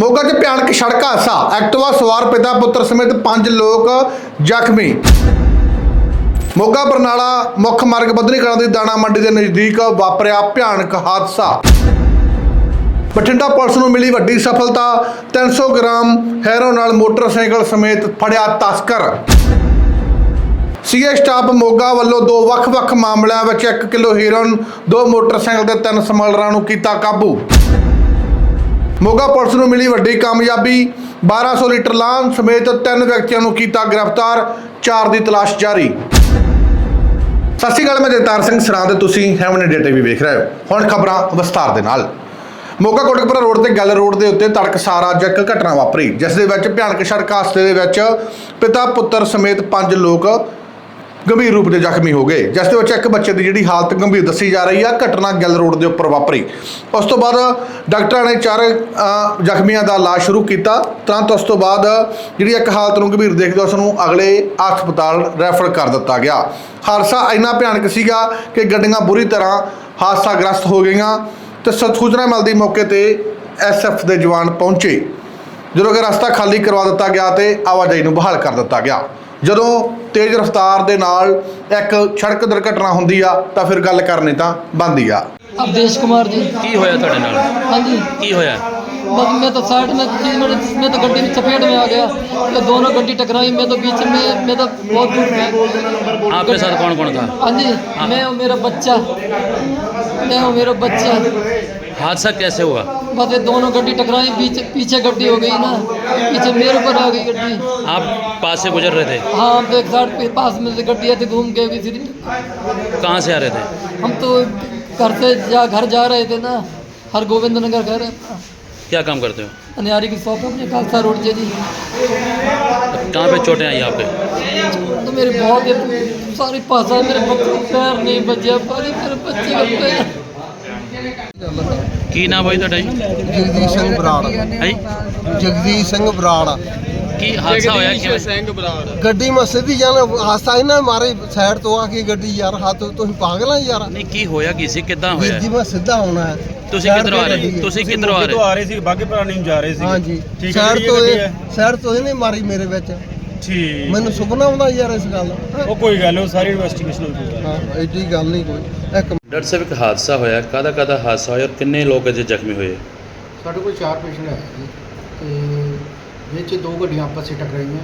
ਮੋਗਾ 'ਚ ਭਿਆਨਕ ਸੜਕ ਹਾਦਸਾ। ਐਕਟਿਵਾ, ਸਵਾਰ, ਪਿਤਾ, ਪੁੱਤਰ ਸਮੇਤ ਪੰਜ ਲੋਕ ਜ਼ਖਮੀ। ਮੋਗਾ, ਬਰਨਾਲਾ ਮੁੱਖ ਮਾਰਗ ਬੱਧਨੀ ਕਲਾਂ ਦੀ ਦਾਣਾ ਮੰਡੀ ਦੇ ਨਜ਼ਦੀਕ ਵਾਪਰਿਆ ਭਿਆਨਕ ਹਾਦਸਾ। ਬਠਿੰਡਾ ਪੁਲਿਸ ਨੂੰ ਮਿਲੀ ਵੱਡੀ ਸਫਲਤਾ। 300 ਗ੍ਰਾਮ ਹੈਰੋ ਨਾਲ ਮੋਟਰਸਾਈਕਲ ਸਮੇਤ ਫੜਿਆ ਤਸਕਰ। ਸੀਏ ਸਟਾਫ ਮੋਗਾ ਵੱਲੋਂ ਦੋ ਵੱਖ-ਵੱਖ ਮਾਮਲਿਆਂ ਵਿੱਚ 1 ਕਿਲੋ ਹੀਰੋਇਨ, ਦੋ ਮੋਟਰਸਾਈਕਲ ਤੇ ਤਿੰਨ ਸਮਗਲਰਾਂ ਨੂੰ ਕੀਤਾ ਕਾਬੂ। ਮੋਗਾ ਪੁਲਿਸ ਨੂੰ ਮਿਲੀ ਵੱਡੀ ਕਾਮਯਾਬੀ। 1200 ਲੀਟਰ ਲਾਨ ਸਮੇਤ ਤਿੰਨ ਵਿਅਕਤੀਆਂ ਨੂੰ ਕੀਤਾ ਗ੍ਰਿਫਤਾਰ, ਚਾਰ ਦੀ ਤਲਾਸ਼ ਜਾਰੀ। ਸਤਿ ਸ਼੍ਰੀ ਅਕਾਲ, ਮੈਂ ਜਗਤਾਰ ਸਿੰਘ ਸਰਾਂ ਤੇ ਤੁਸੀਂ ਹੈਵਨ ਇੰਡੀਆ ਟੀਵੀ ਵੇਖ ਰਹੇ ਹੋ। ਹੁਣ ਖਬਰਾਂ ਵਿਸਤਾਰ ਦੇ ਨਾਲ। ਮੋਗਾ ਕੋਟਕਪੁਰਾ ਰੋਡ ਤੇ ਗੱਲ ਰੋਡ ਦੇ ਉੱਤੇ ਤੜਕਸਾਰ ਅੱਜ ਇੱਕ ਘਟਨਾ ਵਾਪਰੀ, ਜਿਸ ਦੇ ਵਿੱਚ ਭਿਆਨਕ ਸੜਕ ਹਾਦਸੇ ਦੇ ਵਿੱਚ ਪਿਤਾ ਪੁੱਤਰ ਸਮੇਤ ਪੰਜ ਲੋਕ ਗੰਭੀਰ ਰੂਪ ਦੇ ਜ਼ਖਮੀ ਹੋ ਗਏ। ਜਿਸ ਦੇ ਵਿੱਚ ਇੱਕ ਬੱਚੇ ਦੀ ਜਿਹੜੀ ਹਾਲਤ ਗੰਭੀਰ ਦੱਸੀ ਜਾ ਰਹੀ ਆ, ਘਟਨਾ ਗਿੱਲ ਰੋਡ ਦੇ ਉੱਪਰ ਵਾਪਰੀ। ਉਸ ਤੋਂ ਬਾਅਦ ਡਾਕਟਰਾਂ ਨੇ ਚਾਰ ਜ਼ਖਮੀਆਂ ਦਾ ਇਲਾਜ ਸ਼ੁਰੂ ਕੀਤਾ। ਤੁਰੰਤ ਉਸ ਤੋਂ ਬਾਅਦ ਜਿਹੜੀ ਇੱਕ ਹਾਲਤ ਨੂੰ ਗੰਭੀਰ ਦੇਖਦੇ ਉਸ ਨੂੰ ਅਗਲੇ ਹਸਪਤਾਲ ਰੈਫਰ ਕਰ ਦਿੱਤਾ ਗਿਆ। ਹਾਦਸਾ ਇੰਨਾ ਭਿਆਨਕ ਸੀਗਾ ਕਿ ਗੱਡੀਆਂ ਬੁਰੀ ਤਰ੍ਹਾਂ ਹਾਦਸਾਗ੍ਰਸਤ ਹੋ ਗਈਆਂ ਤੇ ਸੂਚਨਾ ਮਿਲਦੀ ਮੌਕੇ ਤੇ ਐਸਐਫ ਦੇ ਜਵਾਨ ਪਹੁੰਚੇ। ਜਦੋਂ ਕਿ ਰਸਤਾ ਖਾਲੀ ਕਰਵਾ ਦਿੱਤਾ ਗਿਆ ਤੇ ਆਵਾਜਾਈ ਨੂੰ ਬਹਾਲ ਕਰ ਦਿੱਤਾ ਗਿਆ। ਜਦੋਂ ਤੇਜ਼ ਰਫ਼ਤਾਰ ਦੇ ਨਾਲ ਇੱਕ ਸੜਕ ਦੁਰਘਟਨਾ ਹੁੰਦੀ ਆ ਤਾਂ ਫਿਰ ਗੱਲ ਕਰਨੀ ਤਾਂ ਬਣਦੀ ਆ अवधेश कुमार जी ਕੀ ਹੋਇਆ ਤੁਹਾਡੇ ਨਾਲ हाँ जी ਕੀ ਹੋਇਆ बस मैं तो साइड में थी मैंने मैं तो गड्डी में चपेट में आ गया तो दोनों गड्डी टकराई मैं तो बीच में मैं तो बहुत दूर में आपके साथ कौन कौन था हाँ जी मैं और मेरा बच्चा मैं और मेरा बच्चा हादसा कैसे हुआ बस ये दोनों गड्डी टकराई पीछे पीछे गड्डी हो गई ना। पीछे मेरे ऊपर आ गई गड्डी। आप पास से गुजर रहे थे? हाँ हम तो एक साइड पे पास में से गड्डी आती घूम के भी फिर कहाँ से आ रहे थे? हम तो घर से जा घर जा रहे थे ना। हर गोविंद नगर घर है क्या काम करते हो? अनियारी की शॉप अपने खालसा रोड जी कहाँ पे चोटें आई आपके तो मेरे बहुत सारी पासा मेरे पैर नहीं बचे मेरे बच्चे ਕੀ ਨਾਮ ਹੋਈ ਤੁਹਾਡਾ ਜੀ? ਜਗਦੀਸ਼ ਸਿੰਘ ਬਰਾੜ। ਹੈ ਜਗਦੀਸ਼ ਸਿੰਘ ਬਰਾੜ। ਕੀ ਹਾਦਸਾ ਹੋਇਆ ਕਿਵੇਂ? ਗੱਡੀ ਮੈਂ ਸਿੱਧੀ ਜਾਣਾ ਹਾਸਾ ਇਹਨਾਂ ਮਾਰੇ ਸਾਈਡ ਤੋਂ ਆ ਕੇ ਗੱਡੀ ਯਾਰ ਹੱਥ ਤੁਸੀਂ ਪਾਗਲ ਆ ਯਾਰ। ਨਹੀਂ ਕੀ ਹੋਇਆ ਕੀ ਸੀ? ਕਿੱਦਾਂ ਹੋਇਆ? ਜੀ ਮੈਂ ਸਿੱਧਾ ਆਉਣਾ ਹੈ। ਤੁਸੀਂ ਕਿੱਧਰੋਂ ਆ ਤੇ ਰਹੇ? ਤੁਸੀਂ ਕਿੱਧਰੋਂ ਆ ਰਹੇ? ਆ ਰਹੇ ਸੀ ਬਾਗੇ ਪੁਰਾਣੇ ਨੂੰ ਜਾ ਰਹੇ ਸੀ। ਹਾਂਜੀ। ਠੀਕ ਹੈ ਸਾਈਡ ਤੋਂ ਸਾਈਡ ਤੋਂ ਇਹਨੇ ਮਾਰੀ ਮੇਰੇ ਵਿੱਚ। ਠੀਕ। ਮੈਨੂੰ ਸੁਪਨਾ ਆਉਂਦਾ ਯਾਰ ਇਸ ਗੱਲ ਦਾ। ਉਹ ਕੋਈ ਗੱਲ ਨਹੀਂ ਉਹ ਸਾਰੀ ਇਨਵੈਸਟੀਗੇਸ਼ਨ ਹੋ ਜੂਗੀ। ਹਾਂ ਐਡੀ ਗੱਲ ਨਹੀਂ ਕੋਈ। ਇੱਕ ਡਾਕਟਰ ਸਾਹਿਬ ਇੱਕ ਹਾਦਸਾ ਹੋਇਆ ਕਾਹਦਾ ਕਾਹਦਾ ਹਾਦਸਾ ਹੋਇਆ ਔਰ ਕਿੰਨੇ ਲੋਕ ਅਜੇ ਜ਼ਖਮੀ ਹੋਏ? ਸਾਡੇ ਕੋਲ ਚਾਰ ਪੇਸ਼ੈਂਟ ਆਏ ਜੀ। ਤੇ ਵਿੱਚ ਦੋ ਗੱਡੀਆਂ ਆਪਸ ਵਿੱਚ ਟਕਰਾਈਆਂ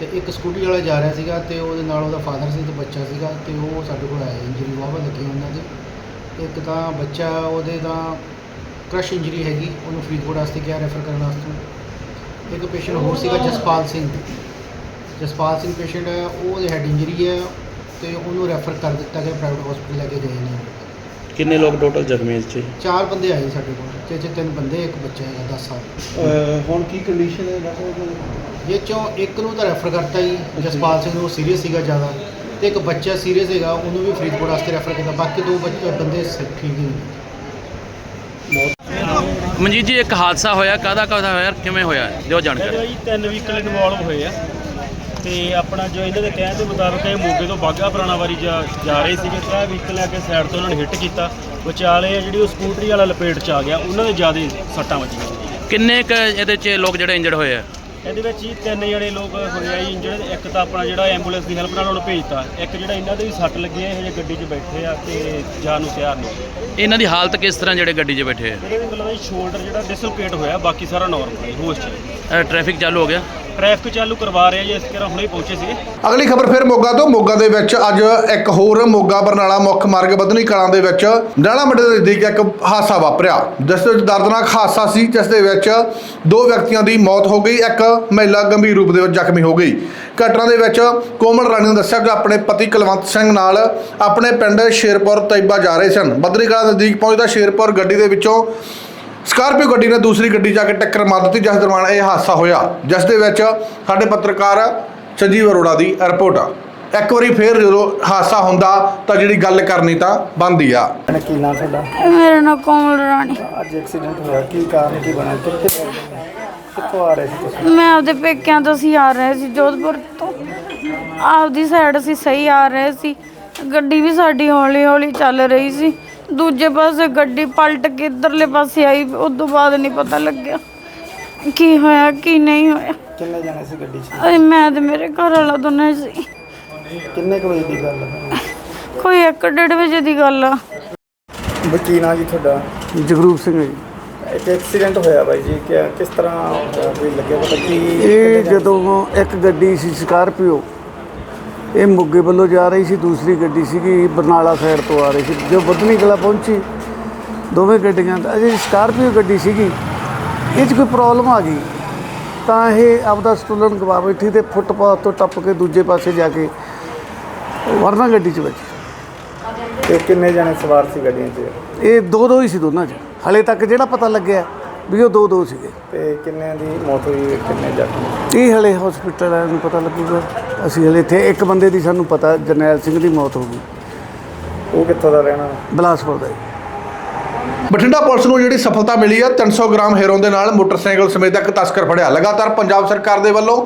ਤੇ ਇੱਕ ਸਕੂਟੀ ਵਾਲਾ ਜਾ ਰਿਹਾ ਸੀਗਾ ਤੇ ਉਹਦੇ ਨਾਲ ਉਹਦਾ ਫਾਦਰ ਸੀ ਤੇ ਬੱਚਾ ਸੀਗਾ ਤੇ ਉਹ ਸਾਡੇ ਕੋਲ ਆਇਆ ਇੰਜਰੀ ਵਾਵਾ ਲੱਗੀ ਉਹਨਾਂ ਦੇ। ਇੱਕ ਤਾਂ ਬੱਚਾ ਉਹਦੇ ਤਾਂ ਕ੍ਰਸ਼ ਇੰਜਰੀ ਹੈਗੀ ਉਹਨੂੰ ਫਰੀਦਕੋਟ ਵਾਸਤੇ ਕਿਹਾ ਰੈਫਰ ਕਰਨ ਵਾਸਤੇ। ਇੱਕ ਪੇਸ਼ੈਂਟ ਹੋਰ ਸੀਗਾ ਜਸਪਾਲ ਸਿੰਘ। ਜਸਪਾਲ ਸਿੰਘ ਪੇਸ਼ੈਂਟ ਹੈ ਉਹਦੇ ਹੈਡ ਇੰਜਰੀ ਹੈ ਤੇ ਉਹਨੂੰ ਰੈਫਰ ਕਰ ਦਿੱਤਾ ਗਿਆ ਪ੍ਰਾਈਵੇਟ ਹਸਪੀਟਲ ਲੈ ਕੇ ਗਏ ਨੇ। ਕਿੰਨੇ ਲੋਕ ਟੋਟਲ ਜ਼ਖਮੀ ਇਸ 'ਚ? ਚਾਰ ਬੰਦੇ ਆਏ ਸਾਡੇ ਕੋਲ ਤੇ ਚ ਤਿੰਨ ਬੰਦੇ ਇੱਕ ਬੱਚਾ ਹੈਗਾ 10 ਸਾਲ। ਹੁਣ ਕੀ ਕੰਡੀਸ਼ਨ ਹੈ ਡਾਕਟਰ ਇਹ ਚੋਂ ਇੱਕ ਨੂੰ ਤਾਂ ਰੈਫਰ ਕਰਤਾ ਜੀ ਜਸਪਾਲ ਸਿੰਘ ਨੂੰ ਸੀਰੀਅਸ ਸੀਗਾ ਜ਼ਿਆਦਾ ਤੇ ਇੱਕ ਬੱਚਾ ਸੀਰੀਅਸ ਹੈਗਾ ਉਹਨੂੰ ਵੀ ਫਰੀਦਕੋਟ ਵਾਸਤੇ ਰੈਫਰ ਕੀਤਾ ਬਾਕੀ ਦੋ ਬੱਚੇ ਬੰਦੇ ਸ- ਠੀਕ ਨੇ। ਮਨਜੀਤ ਜੀ ਇੱਕ ਹਾਦਸਾ ਹੋਇਆ ਕਾਹਦਾ ਕਾਹਦਾ ਹੋਇਆ ਕਿਵੇਂ ਹੋਇਆ? ਦਿਓ ਜਾਣਕਾਰੀ। ਜੀ ਤਿੰਨ ਵਹੀਕਲ ਇਨਵੋਲਵ ਹੋਏ ਆ। ਤੇ ਆਪਣਾ ਜੋ ਇਹਨਾਂ ਦੇ ਕਹਿਣ ਦੇ ਮੁਤਾਬਕ ਇਹ ਮੋਗੇ ਤੋਂ ਬਾਗਾ ਪੁਰਾਣਾ ਵਾਰੀ ਜਾ ਜਾ ਰਹੇ ਸੀਗੇ ਤੇ ਇਹ ਵਹੀਕਲ ਆ ਕੇ ਸਾਈਡ ਤੋਂ ਉਹਨਾਂ ਨੇ ਹਿੱਟ ਕੀਤਾ। ਵਿਚਾਲੇ ਆ ਜਿਹੜੀ ਉਹ ਸਕੂਟਰੀ ਵਾਲਾ ਲਪੇਟ ਚ ਆ ਗਿਆ ਉਹਨਾਂ ਦੇ ਜ਼ਿਆਦਾ ਸੱਟਾਂ ਵੱਜੀਆਂ। ਕਿੰਨੇ ਕ ਇਹਦੇ 'ਚ ਲੋਕ ਜਿਹੜੇ ਇੰਜਰਡ ਹੋਏ ਆ? ਇਹਦੇ ਵਿੱਚ ਹੀ ਤਿੰਨ ਜਣੇ ਲੋਕ ਹੋਏ ਆ ਜੀ ਇੰਜਰਡ ਇੱਕ ਤਾਂ ਆਪਣਾ ਜਿਹੜਾ ਐਂਬੂਲੈਂਸ ਦੀ ਹੈਲਪ ਨਾਲ ਉਹਨੂੰ ਭੇਜਤਾ। ਇੱਕ ਜਿਹੜਾ ਇਹਨਾਂ ਦੇ ਵੀ ਸੱਟ ਲੱਗੀ ਹੈ ਇਹ ਹਜੇ ਗੱਡੀ 'ਚ ਬੈਠੇ ਆ ਤੇ ਜਾਣ ਨੂੰ ਤਿਆਰ ਨਹੀਂ ਇਹਨਾਂ ਦੀ ਹਾਲਤ ਕਿਸ ਤਰ੍ਹਾਂ ਜਿਹੜੇ ਗੱਡੀ 'ਚ ਬੈਠੇ ਇਹਦੇ ਵੀ ਮਤਲਬ ਸ਼ੋਲਡਰ ਜਿਹੜਾ ਡਿਸਲੋਕੇਟ ਹੋਇਆ ਬਾਕੀ ਸਾਰਾ ਨਾਰਮਲ ਹੈ ਹੋਸ਼ 'ਚ ਆ ਟ੍ਰੈਫਿਕ ਚਾਲੂ ਹੋ ਗਿਆ? ਟ੍ਰੈਫਿਕ ਚਾਲੂ ਕਰਵਾ ਰਹੇ ਆ ਜੀ, ਇਸ ਤਰ੍ਹਾਂ ਹੁਣੇ ਪਹੁੰਚੇ ਸੀਗੇ। ਅਗਲੀ ਖਬਰ ਫਿਰ ਮੋਗਾ ਤੋਂ। ਮੋਗਾ ਦੇ ਵਿੱਚ ਅੱਜ ਇੱਕ ਹੋਰ ਮੋਗਾ ਬਰਨਾਲਾ ਮੁੱਖ ਮਾਰਗ ਬੱਧਨੀ ਕਲਾਂ ਦੇ ਵਿੱਚ ਡਾਣਾ ਮੰਡੀ ਦੇ ਨਜ਼ਦੀਕ ਇੱਕ ਹਾਦਸਾ ਵਾਪਰਿਆ, ਜਿਸ ਵਿੱਚ ਦਰਦਨਾਕ ਹਾਦਸਾ ਸੀ, ਜਿਸ ਦੇ ਵਿੱਚ ਦੋ ਵਿਅਕਤੀਆਂ ਦੀ ਮੌਤ ਹੋ ਗਈ, ਇੱਕ ਮਹਿਲਾ ਗੰਭੀਰ ਰੂਪ ਦੇ ਵਿੱਚ ਜ਼ਖਮੀ ਹੋ ਗਈ। ਘਟਨਾ ਦੇ ਵਿੱਚ ਕੋਮਲ ਰਾਣੀ ਨੇ ਦੱਸਿਆ ਕਿ ਆਪਣੇ ਪਤੀ ਕੁਲਵੰਤ ਸਿੰਘ ਨਾਲ ਆਪਣੇ ਪਿੰਡ ਸ਼ੇਰਪੁਰ ਤੈਬਾ ਜਾ ਰਹੇ ਸਨ। ਬੱਧਨੀ ਕਲਾਂ ਨਜ਼ਦੀਕ ਪਹੁੰਚਦਾ ਸ਼ੇਰਪੁਰ ਗੱਡੀ ਦੇ ਵਿੱਚੋਂ ਸਕਾਰਪੀਓ ਗੱਡੀ ਨੇ ਦੂਸਰੀ ਗੱਡੀ ਜਾ ਕੇ ਟੱਕਰ ਮਾਰ ਦਿੱਤੀ ਜਿਸ ਦਰਮਿਆਨ ਇਹ ਹਾਦਸਾ ਹੋਇਆ ਜਿਸ ਦੇ ਵਿੱਚ ਸਾਡੇ ਪੱਤਰਕਾਰ ਸੰਜੀਵ ਅਰੋੜਾ ਦੀ ਰਿਪੋਰਟ ਆ। ਇੱਕ ਵਾਰੀ ਫੇਰ ਜਦੋਂ ਹਾਦਸਾ ਹੁੰਦਾ ਤਾਂ ਜਿਹੜੀ ਗੱਲ ਕਰਨੀ ਤਾਂ ਬਣਦੀ ਆ। ਮੇਰਾ ਨਾਮ ਕੋਮਲ ਰਾਣੀ। ਅੱਜ ਐਕਸੀਡੈਂਟ ਹੋਇਆ ਕੀ ਕਾਰਨ ਕੀ ਬਣਿਆ? ਕਿੱਥੇ ਕਿੱਥੋਂ ਆ ਰਹੇ ਸੀ ਤੁਸੀਂ? ਮੈਂ ਆਪਦੇ ਪੇਕਿਆਂ ਤੋਂ ਸੀ ਆ ਰਹੇ ਸੀ ਜੋਧਪੁਰ ਤੋਂ। ਆਪਦੀ ਸਾਈਡ ਅਸੀਂ ਸਹੀ ਆ ਰਹੇ ਸੀ। ਗੱਡੀ ਵੀ ਸਾਡੀ ਹੌਲੀ ਹੌਲੀ ਚੱਲ ਰਹੀ ਸੀ। ਦੂਜੇ ਪਾਸੇ ਗੱਡੀ ਪਲਟ ਕੇ ਇੱਧਰਲੇ ਪਾਸੇ ਆਈ ਉਸ ਤੋਂ ਬਾਅਦ ਨਹੀਂ ਪਤਾ ਲੱਗਿਆ ਕੀ ਹੋਇਆ ਕੀ ਨਹੀਂ ਹੋਇਆ। ਕਿੰਨੇ ਜਾਣੇ ਸੀ ਗੱਡੀ 'ਚ? ਅਰੇ ਮੈਂ ਤੇ ਮੇਰੇ ਘਰ ਵਾਲਾ ਦੋਨੇ ਸੀ। ਕਿੰਨੇ ਕੁ ਵਜੇ ਦੀ ਗੱਲ ਹੈ ਕੋਈ ਇੱਕ ਡੇਢ ਵਜੇ ਦੀ ਗੱਲ ਆ। ਬਈ ਕੀ ਨਾਂ ਜੀ ਤੁਹਾਡਾ? ਜਗਰੂਪ ਸਿੰਘ ਜੀ। ਇੱਕ ਐਕਸੀਡੈਂਟ ਹੋਇਆ ਬਾਈ ਜੀ ਕਿ ਕਿਸ ਤਰ੍ਹਾਂ? ਕੋਈ ਲੱਗਿਆ ਪਤਾ ਕੀ ਇਹ ਜਦੋਂ ਇੱਕ ਗੱਡੀ ਸੀ ਸਕਾਰਪੀਓ ਇਹ ਮੋਗੇ ਵੱਲੋਂ ਜਾ ਰਹੀ ਸੀ ਦੂਸਰੀ ਗੱਡੀ ਸੀਗੀ ਬਰਨਾਲਾ ਸਾਈਡ ਤੋਂ ਆ ਰਹੀ ਸੀ। ਜੋ ਬਦਨੀ ਕਲਾ ਪਹੁੰਚੀ ਦੋਵੇਂ ਗੱਡੀਆਂ ਦਾ। ਅਜੇ ਸਕਾਰਪੀਓ ਗੱਡੀ ਸੀਗੀ ਇਹ 'ਚ ਕੋਈ ਪ੍ਰੋਬਲਮ ਆ ਗਈ। ਤਾਂ ਇਹ ਆਪਦਾ ਸਟੂਲਨ ਗਵਾ ਬੈਠੀ ਤੇ ਫੁੱਟਪਾਥ ਤੋਂ ਟੱਪ ਕੇ ਦੂਜੇ ਪਾਸੇ ਜਾ ਕੇ ਵਰਨਾ ਗੱਡੀ 'ਚ ਵੱਜੀ। ਤੇ ਕਿੰਨੇ ਜਾਣੇ ਸਵਾਰ ਸੀ ਗੱਡੀਆਂ 'ਚ? ਇਹ ਦੋ ਦੋ ਹੀ ਸੀ ਦੋਨਾਂ 'ਚ। ਹਲੇ ਤੱਕ ਜਿਹੜਾ ਪਤਾ ਲੱਗਿਆ ਵੀ ਉਹ ਦੋ ਦੋ ਸੀਗੇ। ਤੇ ਕਿੰਨਿਆਂ ਦੀ ਮੌਤ ਹੋਈ ਕਿੰਨੇ ਜ਼ਖਮੀ? ਇਹ ਹਲੇ ਹਸਪੀਟਲ ਵਾਲਿਆਂ ਨੂੰ ਪਤਾ ਲੱਗੂਗਾ। ਅਸੀਂ ਹਲੇ ਇੱਥੇ ਇੱਕ ਬੰਦੇ ਦੀ ਸਾਨੂੰ ਪਤਾ ਜਰਨੈਲ ਸਿੰਘ ਦੀ ਮੌਤ ਹੋ ਗਈ। ਉਹ ਕਿੱਥੋਂ ਦਾ ਰਹਿਣਾ? ਬਲਾਸਪੁਰ ਦਾ ਜੀ। ਬਠਿੰਡਾ ਪੁਲਿਸ ਨੂੰ ਜਿਹੜੀ ਸਫਲਤਾ ਮਿਲੀ ਹੈ 300 ਗ੍ਰਾਮ ਹੈਰੋਨ ਦੇ ਨਾਲ ਮੋਟਰਸਾਈਕਲ ਸਮੇਤ ਇੱਕ ਤਸਕਰ ਫੜਿਆ। ਲਗਾਤਾਰ ਪੰਜਾਬ ਸਰਕਾਰ ਦੇ ਵੱਲੋਂ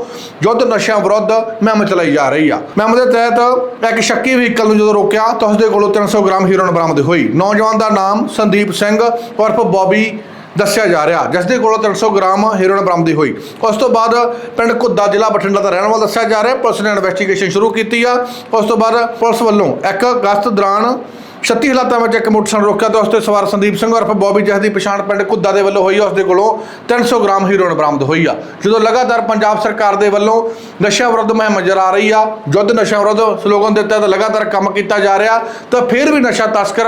ਯੁੱਧ ਨਸ਼ਿਆਂ ਵਿਰੁੱਧ ਮੁਹਿੰਮ ਚਲਾਈ ਜਾ ਰਹੀ ਆ। ਮੁਹਿੰਮ ਦੇ ਤਹਿਤ ਇੱਕ ਸ਼ੱਕੀ ਵਹੀਕਲ ਨੂੰ ਜਦੋਂ ਰੋਕਿਆ ਤਾਂ ਉਸ ਦੇ ਕੋਲੋਂ 300 ਗ੍ਰਾਮ ਹੈਰੋਨ ਬਰਾਮਦ ਹੋਈ। ਨੌਜਵਾਨ ਦਾ ਨਾਮ ਸੰਦੀਪ ਸਿੰਘ ਉਰਫ ਬੌਬੀ ਦੱਸਿਆ ਜਾ ਰਿਹਾ। ਜਿਸ ਦੇ ਕੋਲੋਂ 300 ਗ੍ਰਾਮ ਹੈਰੋਇਨ ਬਰਾਮਦੀ ਹੋਈ। ਉਸ ਤੋਂ ਬਾਅਦ ਪਿੰਡ ਕੁੱਦਾ ਜ਼ਿਲ੍ਹਾ ਬਠਿੰਡਾ ਦਾ ਰਹਿਣ ਵਾਲਾ ਦੱਸਿਆ ਜਾ ਰਿਹਾ। ਪੁਲਿਸ ਨੇ ਇਨਵੈਸਟੀਗੇਸ਼ਨ ਸ਼ੁਰੂ ਕੀਤੀ ਆ। ਉਸ ਤੋਂ ਬਾਅਦ ਪੁਲਿਸ ਵੱਲੋਂ ਇੱਕ ਅਗਸਤ ਦੌਰਾਨ 36 ਹਾਲਾਤਾਂ ਵਿੱਚ ਇੱਕ ਮੋਟਰਸਾਈਕਲ ਰੋਕਿਆ ਤੇ ਉਸ ਤੇ ਸਵਾਰ ਸੰਦੀਪ ਸਿੰਘ ਉਰਫ ਬੌਬੀ ਜਿਸ ਦੀ ਪਛਾਣ ਪਿੰਡ ਕੁੱਦਾ ਦੇ ਵੱਲੋਂ ਹੋਈ ਆ। ਉਸ ਦੇ ਕੋਲੋਂ 300 ਗ੍ਰਾਮ ਹੀਰੋਇਨ ਬਰਾਮਦ ਹੋਈ ਆ। ਜਦੋਂ ਲਗਾਤਾਰ ਪੰਜਾਬ ਸਰਕਾਰ ਦੇ ਵੱਲੋਂ ਨਸ਼ਾ ਵਿਰੁੱਧ ਮੁਹਿੰਮ ਨਜ਼ਰ ਆ ਰਹੀ ਆ ਯੁੱਧ ਨਸ਼ਾ ਵਿਰੁੱਧ ਸਲੋਗਨ ਦੇ ਤਹਿਤ ਲਗਾਤਾਰ ਕੰਮ ਕੀਤਾ ਜਾ ਰਿਹਾ, ਤਾਂ ਫਿਰ ਵੀ ਨਸ਼ਾ ਤਸਕਰ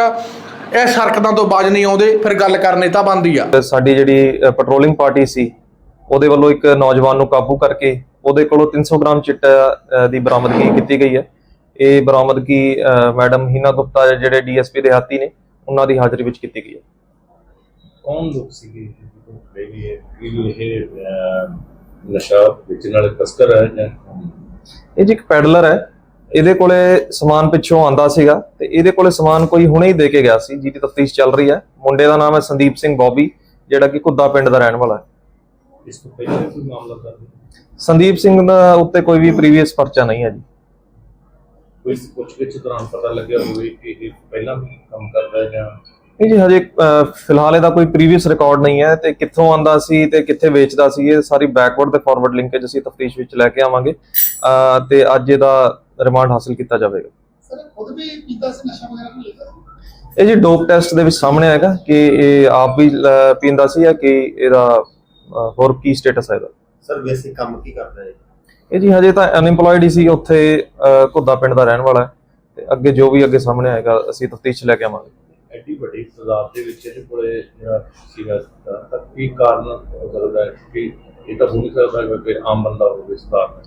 ਇਸ ਹਰਕਤਾਂ ਤੋਂ ਬਾਜ ਨਹੀਂ ਆਉਂਦੇ ਫਿਰ ਗੱਲ ਕਰਨੀ ਤਾਂ ਬਣਦੀ ਆ। ਸਾਡੀ ਜਿਹੜੀ ਪੈਟਰੋਲਿੰਗ ਪਾਰਟੀ ਸੀ ਉਹਦੇ ਵੱਲੋਂ ਇੱਕ ਨੌਜਵਾਨ ਨੂੰ ਕਾਬੂ ਕਰਕੇ ਉਹਦੇ ਕੋਲੋਂ 300 ਗ੍ਰਾਮ ਚਿੱਟਾ ਦੀ ਬਰਾਮਦਗੀ ਕੀਤੀ ਗਈ ਹੈ। ਇਹ ਬਰਾਮਦਗੀ ਮੈਡਮ ਹੀਨਾ ਗੁਪਤਾ ਜਿਹੜੇ ਡੀਐਸਪੀ ਦੇ ਹਾਤੀ ਨੇ ਉਹਨਾਂ ਦੀ ਹਾਜ਼ਰੀ ਵਿੱਚ ਕੀਤੀ ਗਈ ਹੈ। ਕੌਣ ਲੋਕ ਸੀਗੇ ਜਿਹੜੇ ਇਹ ਨਸ਼ਾ ਵੇਚਣ ਵਾਲੇ ਤਸਕਰ ਹੈ ਜਾਂ ਇਹ ਜੀ ਇੱਕ ਪੈਡਲਰ ਹੈ। ਇਹਦੇ ਕੋਲੇ ਸਮਾਨ ਪਿੱਛੋਂ ਆਂਦਾ ਸੀਗਾ ਤੇ ਇਹਦੇ ਕੋਲੇ ਸਮਾਨ ਕੋਈ ਹੁਣੇ ਹੀ ਦੇ ਕੇ ਗਿਆ ਸੀ ਜਿਹਦੀ ਤਫਤੀਸ਼ ਚੱਲ ਰਹੀ ਹੈ। ਮੁੰਡੇ ਦਾ ਨਾਮ ਹੈ ਸੰਦੀਪ ਸਿੰਘ ਬੌਬੀ ਜਿਹੜਾ ਕਿ ਕੁੱਦਾ ਪਿੰਡ ਦਾ ਰਹਿਣ ਵਾਲਾ ਹੈ। ਇਸ ਤੋਂ ਪਹਿਲਾਂ ਵੀ ਕੋਈ ਮਾਮਲਾ ਦਰਜ ਹੈ? ਸੰਦੀਪ ਸਿੰਘ ਦਾ ਉੱਤੇ ਕੋਈ ਵੀ ਪ੍ਰੀਵੀਅਸ ਪਰਚਾ ਨਹੀਂ ਹੈ ਜੀ। ਕੋਈ ਪੁੱਛਗਿੱਛ ਦੌਰਾਨ ਪਤਾ ਲੱਗਿਆ ਹੋਵੇ ਕਿ ਇਹ ਪਹਿਲਾਂ ਵੀ ਕੰਮ ਕਰਦਾ ਹੈ ਜਾਂ ਨਹੀਂ ਜੀ ਹਜੇ ਫਿਲਹਾਲ ਇਹਦਾ ਕੋਈ ਪ੍ਰੀਵੀਅਸ ਰਿਕਾਰਡ ਨਹੀਂ ਹੈ ਤੇ ਕਿੱਥੋਂ ਆਂਦਾ ਸੀ ਤੇ ਕਿੱਥੇ ਵੇਚਦਾ ਸੀ ਇਹ ਸਾਰੀ ਬੈਕਵਰਡ ਤੇ ਫਾਰਵਰਡ ਲਿੰਕੇਜ ਅਸੀਂ ਤਫਤੀਸ਼ ਵਿੱਚ ਲੈ ਕੇ ਆਵਾਂਗੇ। ਤੇ ਅੱਜ ਇਹਦਾ ਰਿਮਾਂਡ ਹਾਸਲ ਕੀਤਾ ਜਾਵੇਗਾ। ਇਹ ਜੀ ਡੋਪ ਟੈਸਟ ਦੇ ਵਿੱਚ ਸਾਹਮਣੇ ਆਏਗਾ ਕਿ ਇਹ ਆਪ ਵੀ ਅਹ, ਪੀਂਦਾ ਸੀ ਜਾਂ ਕਿ ਇਹਦਾ ਅਹ, ਹੋਰ ਕੀ ਸਟੇਟਸ ਹੈ ਇਹਦਾ? ਸਰ ਵੈਸੇ ਕੰਮ ਕੀ ਕਰਦਾ ਹੈ ਇਹ ਜੀ ਹਜੇ ਤਾਂ ਅਨਇੰਪਲੋਇਡ ਹੀ ਸੀ ਉੱਥੇ ਅਹ, ਘੁੱਦਾ ਪਿੰਡ ਦਾ ਰਹਿਣ ਵਾਲਾ ਹੈ। ਤੇ ਅੱਗੇ ਜੋ ਵੀ ਅੱਗੇ ਸਾਹਮਣੇ ਆਏਗਾ ਅਸੀਂ ਤਫਤੀਸ਼ ਲੈ ਕੇ ਆਵਾਂਗੇ। ਐਡੀ ਵੱਡੀ ਤਦਾਦ ਦੇ ਵਿੱਚ ਇਹਦੇ ਕੋਲੇ ਜਿਹੜਾ ਸੀਗਾ ਤਾਂ ਤਾਂ ਕੀ ਕਾਰਨ ਹੋ ਸਕਦਾ ਹੈ ਕਿ ਇਹ ਤਾਂ ਹੋ ਨਹੀਂ ਸਕਦਾ ਕਿ ਕੋਈ ਆਮ ਬੰਦਾ ਹੋਵੇ ਸਧਾਰਨ।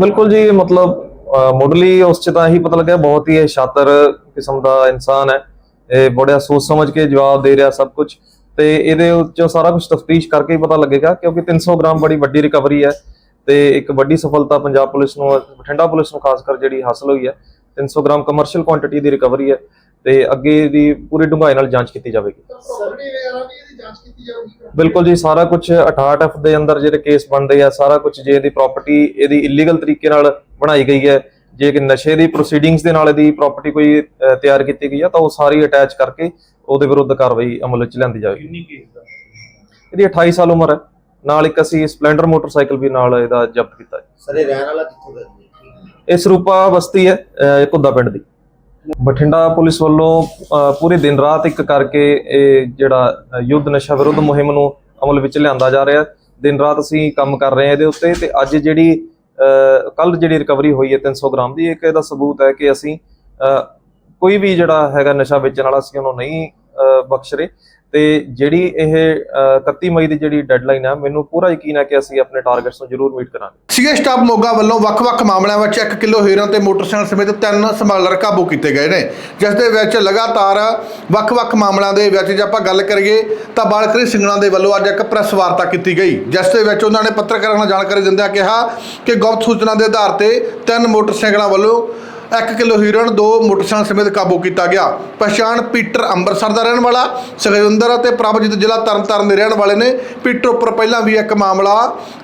ਬਿਲਕੁਲ ਜੀ ਮਤਲਬ ਮੁੱਢਲੀ ਉਸ ਚ ਤਾਂ ਇਹੀ ਪਤਾ ਲੱਗਿਆ ਬਹੁਤ ਹੀ ਇਹ ਸ਼ਾਤਰ ਕਿਸਮ ਦਾ ਇਨਸਾਨ ਹੈ। ਇਹ ਬੜਾ ਸੋਚ ਸਮਝ ਕੇ ਜਵਾਬ ਦੇ ਰਿਹਾ ਸਭ ਕੁਝ ਤੇ ਇਹਦੇ ਉੱਚੋਂ ਸਾਰਾ ਕੁਝ ਤਫਤੀਸ਼ ਕਰਕੇ ਹੀ ਪਤਾ ਲੱਗੇਗਾ ਕਿਉਂਕਿ 300 ਗ੍ਰਾਮ ਬੜੀ ਵੱਡੀ ਰਿਕਵਰੀ ਹੈ ਤੇ ਇੱਕ ਵੱਡੀ ਸਫਲਤਾ ਪੰਜਾਬ ਪੁਲਿਸ ਨੂੰ, ਬਠਿੰਡਾ ਪੁਲਿਸ ਨੂੰ ਖਾਸ ਕਰ ਜਿਹੜੀ ਹਾਸਲ ਹੋਈ ਹੈ। 300 ਗ੍ਰਾਮ ਕਮਰਸ਼ੀਅਲ ਕੁਆਂਟੀਟੀ ਦੀ ਰਿਕਵਰੀ ਹੈ। ਤੇ ਅੱਗੇ ਦੀ ਪੂਰੀ ਡੂੰਘਾਈ ਨਾਲ ਜਾਂਚ ਕੀਤੀ ਜਾਵੇਗੀ। ਬਿਲਕੁਲ ਜੀ ਸਾਰਾ ਕੁਝ 68 ਐਫ ਦੇ ਅੰਦਰ ਜਿਹੜੇ ਕੇਸ ਬਣਦੇ ਆ ਸਾਰਾ ਕੁਝ ਜੇ ਇਹਦੀ ਪ੍ਰਾਪਰਟੀ ਇਹਦੀ ਇਲੀਗਲ ਤਰੀਕੇ ਨਾਲ ਬਣਾਈ ਗਈ ਹੈ ਜੇ ਕਿ ਨਸ਼ੇ ਦੀ ਪ੍ਰੋਸੀਡਿੰਗਸ ਦੇ ਨਾਲ ਇਹਦੀ ਪ੍ਰਾਪਰਟੀ ਕੋਈ ਤਿਆਰ ਕੀਤੀ ਗਈ ਆ ਤਾਂ ਉਹ ਸਾਰੀ ਅਟੈਚ ਕਰਕੇ ਉਹਦੇ ਵਿਰੁੱਧ ਕਾਰਵਾਈ ਅਮਲ ਵਿੱਚ ਲਿਆਂਦੀ ਜਾਵੇਗੀ। ਕਿੰਨੀ ਕੇਸ ਦਾ? ਇਹਦੀ 28 ਸਾਲ ਉਮਰ ਹੈ। ਨਾਲ ਇੱਕ ਅਸੀਂ ਸਪਲੈਂਡਰ ਮੋਟਰਸਾਈਕਲ ਵੀ ਨਾਲ ਇਹਦਾ ਜ਼ਬਤ ਕੀਤਾ ਹੈ। ਸਰ ਇਹ ਰਹਿਣ ਵਾਲਾ ਕਿੱਥੋਂ ਦਾ ਜੀ ਇਹ ਸਰੂਪਾ ਬਸਤੀ ਹੈ ਘੁੱਦਾ ਪਿੰਡ ਦੀ। ਬਠਿੰਡਾ ਪੁਲਿਸ ਵੱਲੋਂ ਅਹ, ਦਿਨ ਰਾਤ ਇੱਕ ਕਰਕੇ ਇਹ ਜਿਹੜਾ ਯੁੱਧ ਨਸ਼ਾ ਵਿਰੁੱਧ ਮੁਹਿੰਮ ਨੂੰ ਅਮਲ ਵਿੱਚ ਲਿਆਂਦਾ ਜਾ ਰਿਹਾ। ਦਿਨ ਰਾਤ ਅਸੀਂ ਕੰਮ ਕਰ ਰਹੇ ਹਾਂ ਇਹਦੇ ਉੱਤੇ ਤੇ ਅੱਜ ਜਿਹੜੀ ਕੱਲ ਜਿਹੜੀ ਰਿਕਵਰੀ ਹੋਈ ਹੈ 300 ਗ੍ਰਾਮ ਦੀ ਇੱਕ ਇਹਦਾ ਸਬੂਤ ਹੈ ਕਿ ਅਸੀਂ ਅਹ, ਕੋਈ ਵੀ ਜਿਹੜਾ ਹੈਗਾ ਨਸ਼ਾ ਵੇਚਣ ਵਾਲਾ ਅਸੀਂ ਉਹਨੂੰ ਨਹੀਂ ਅਹ, ਬਖਸ਼ ਰਹੇ। ਤੇ ਜਿਹੜੀ ਇਹ ਅਹ, 31 ਮਈ ਦੀ ਜਿਹੜੀ ਡੈਡਲਾਈਨ ਹੈ ਮੈਨੂੰ ਪੂਰਾ ਯਕੀਨ ਹੈ ਕਿ ਅਸੀਂ ਆਪਣੇ ਟਾਰਗੇਟਸ ਨੂੰ ਜ਼ਰੂਰ ਮੀਟ ਕਰਾਂਗੇ। ਸੀਏ ਸਟਾਫ ਮੋਗਾ ਵੱਲੋਂ ਵੱਖ-ਵੱਖ ਮਾਮਲਿਆਂ ਵਿੱਚ 1 ਕਿਲੋ ਹੈਰੋਇਨ ਤੇ ਮੋਟਰਸਾਈਕਲ ਸਮੇਤ ਤਿੰਨ ਸਮਗਲਰ ਕਾਬੂ ਕੀਤੇ ਗਏ ਨੇ ਜਿਸ ਦੇ ਵਿੱਚ ਲਗਾਤਾਰ ਵੱਖ-ਵੱਖ ਮਾਮਲਿਆਂ ਦੇ ਵਿੱਚ ਜੇ ਆਪਾਂ ਗੱਲ ਕਰੀਏ ਤਾਂ ਬਾਲਕਰੀ ਸਿੰਘਣਾ ਦੇ ਵੱਲੋਂ ਅੱਜ ਇੱਕ ਪ੍ਰੈਸ ਵਾਰਤਾ ਕੀਤੀ ਗਈ ਜਿਸ ਦੇ ਵਿੱਚ ਉਹਨਾਂ ਨੇ ਪੱਤਰਕਾਰਾਂ ਨੂੰ ਜਾਣਕਾਰੀ ਦਿੰਦਿਆਂ ਕਿਹਾ ਕਿ ਗੁਪਤ ਸੂਚਨਾ ਦੇ ਆਧਾਰ ਤੇ ਤਿੰਨ ਮੋਟਰਸਾਈਕਲਾਂ ਵੱਲੋਂ 1 ਕਿਲੋ ਹੀਰੋਇਨ ਦੋ ਮੋਟਰਸਾਈਕਲ ਸਮੇਤ ਕਾਬੂ ਕੀਤਾ ਗਿਆ। ਪਛਾਣ ਪੀਟਰ ਅੰਮ੍ਰਿਤਸਰ ਦਾ ਰਹਿਣ ਵਾਲਾ, ਸੁਖਵਿੰਦਰ ਅਤੇ ਪ੍ਰਭਜੀਤ ਜ਼ਿਲ੍ਹਾ ਤਰਨਤਾਰਨ ਦੇ ਰਹਿਣ ਵਾਲੇ ਨੇ ਪੀਟਰ ਉੱਪਰ ਪਹਿਲਾਂ ਵੀ ਇੱਕ ਮਾਮਲਾ